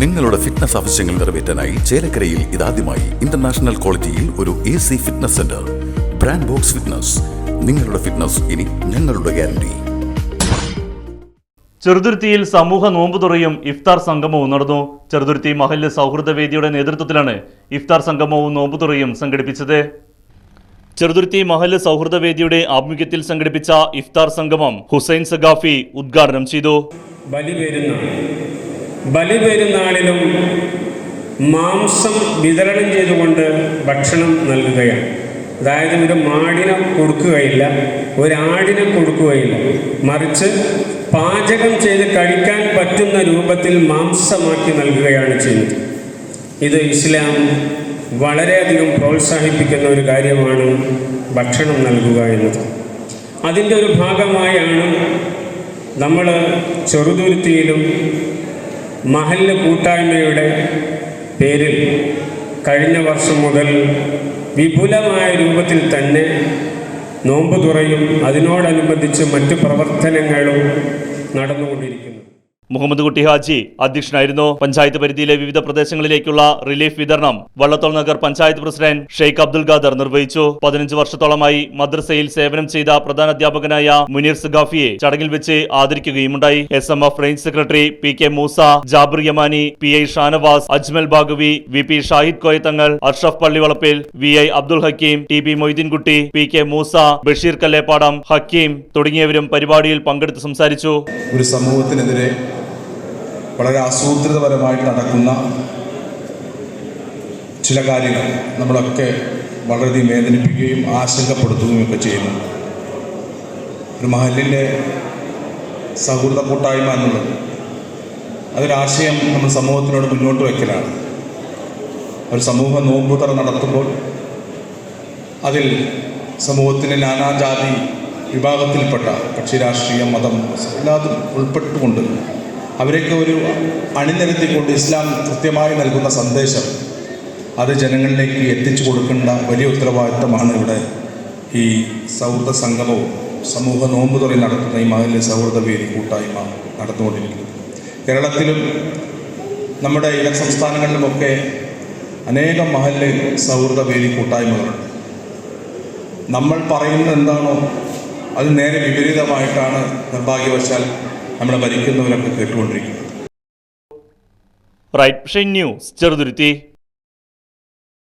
നിങ്ങളുടെ ഫിറ്റ്നസ് ആവശ്യങ്ങൾ നിറവേറ്റാനായി ചേലക്കരയിൽ ഇതാദ്യമായി ഇന്റർനാഷണൽ ക്വാളിറ്റിയിൽ ഒരു A C fitness centre brand box fitness നിങ്ങളുടെ ഫിറ്റ്നസ് ഇനി ഞങ്ങളുടെ ഗ്യാരണ്ടി ചെറുതുരുത്തിയിൽ സമൂഹ നോമ്പു തുറയും ഇഫ്താർ സംഗമവും നടന്നു. ചെറുതുരുത്തി മഹല്ല് സൗഹൃദ വേദിയുടെ നേതൃത്വത്തിലാണ് ഇഫ്താർ സംഗമവും നോമ്പു തുറയും സംഘടിപ്പിച്ചത്. ചെറുതുരുത്തി മഹല്ല് സൗഹൃദ വേദിയുടെ ആഭിമുഖ്യത്തിൽ സംഘടിപ്പിച്ച ഇഫ്താർ സംഗമം ഹുസൈൻ സഗാഫി ഉദ്ഘാടനം ചെയ്തു. ബലിപെരുന്നാളിലും മാംസം വിതരണം ചെയ്തുകൊണ്ട് ഭക്ഷണം നൽകുകയാണ്. അതായത് ഒരു മാടിനെ കൊടുക്കുകയില്ല ഒരാടിനെ കൊടുക്കുകയില്ല. മറിച്ച് പാചകം ചെയ്ത് കഴിക്കാൻ പറ്റുന്ന രൂപത്തിൽ മാംസമാക്കി നൽകുകയാണ് ചെയ്യുന്നത്. ഇത് ഇസ്ലാം വളരെയധികം പ്രോത്സാഹിപ്പിക്കുന്ന ഒരു കാര്യമാണ് ഭക്ഷണം നൽകുക എന്നത്. അതിന്റെ ഒരു ഭാഗമായാണ് നമ്മൾ ചെറുതുരുത്തിയിലും മഹല്ല് കൂട്ടായ്മയുടെ പേരിൽ കഴിഞ്ഞ വർഷം മുതൽ വിപുലമായ രൂപത്തിൽ തന്നെ നോമ്പ് തുറയും. അതിനോടനുബന്ധിച്ച് മറ്റു പ്രവർത്തനങ്ങളും നടന്നുകൊണ്ടിരിക്കുന്നു. മുഹമ്മദ് കുട്ടി ഹാജി അധ്യക്ഷനായിരുന്നു. പഞ്ചായത്ത് പരിധിയിലെ വിവിധ പ്രദേശങ്ങളിലേക്കുള്ള റിലീഫ് വിതരണം വള്ളത്തോൾ നഗർ പഞ്ചായത്ത് പ്രസിഡന്റ് ഷെയ്ഖ് അബ്ദുൽ ഖാദർ നിർവഹിച്ചു. പതിനഞ്ച് വർഷത്തോളമായി മദ്രസയിൽ സേവനം ചെയ്ത പ്രധാന അധ്യാപകനായ മുനീർ സുഗാഫിയെ ചടങ്ങിൽ വെച്ച് ആദരിക്കുകയുമുണ്ടായി. S M F range secretary P K Moosa Jabir Yamani P I Shanavas Ajmal Baqavi V P Shahid Koyathangal Ashraf Pallivalappil V I Abdul Hakeem T B Moideenkutty P K Moosa Basheer Kallepadam Hakeem തുടങ്ങിയവരും പരിപാടിയിൽ പങ്കെടുത്ത് സംസാരിച്ചു. ഒരു സമൂഹത്തിനെതിരെ വളരെ ആസൂത്രിതപരമായിട്ട് നടക്കുന്ന ചില കാര്യങ്ങൾ നമ്മളൊക്കെ വളരെയധികം വേദനിപ്പിക്കുകയും ആശങ്കപ്പെടുത്തുകയും ഒക്കെ ചെയ്യുന്നു. ഒരു മഹലിന്റെ സൗഹൃദ കൂട്ടായ്മ എന്നുള്ളത് അതൊരാശയം നമ്മൾ സമൂഹത്തിനോട് മുന്നോട്ട് വയ്ക്കലാണ്. ഒരു സമൂഹ നോമ്പുതറ നടത്തുമ്പോൾ അതിൽ സമൂഹത്തിന്റെ നാനാജാതി വിഭാഗത്തിൽപ്പെട്ട കക്ഷി രാഷ്ട്രീയം മതം എല്ലാതും ഉൾപ്പെട്ടുകൊണ്ട് അവരൊക്കെ ഒരു അണിനിരത്തിക്കൊണ്ട് ഇസ്ലാം കൃത്യമായി നൽകുന്ന സന്ദേശം അത് ജനങ്ങളിലേക്ക് എത്തിച്ചു കൊടുക്കേണ്ട വലിയ ഉത്തരവാദിത്തമാണ് ഇവിടെ ഈ സൗഹൃദ സംഗമവും സമൂഹ നോമ്പ് തുറ നടത്തുന്ന ഈ മഹല്ല് സൗഹൃദ വേദി കൂട്ടായ്മ നടന്നുകൊണ്ടിരിക്കുന്നത്. കേരളത്തിലും നമ്മുടെ ഇട സംസ്ഥാനങ്ങളിലുമൊക്കെ അനേകം മഹല്ല് സൗഹൃദ വേദി കൂട്ടായ്മകളുണ്ട്. നമ്മൾ പറയുന്നത് എന്താണോ അത് നേരെ വിപരീതമായിട്ടാണ് നിർഭാഗ്യവശാൽ നമ്മളെ ഭരിക്കുന്നവരൊക്കെ കേട്ടുകൊണ്ടിരിക്കുന്നത് റൈറ്റ് ന്യൂസ്. ചെറുതുരുത്തി.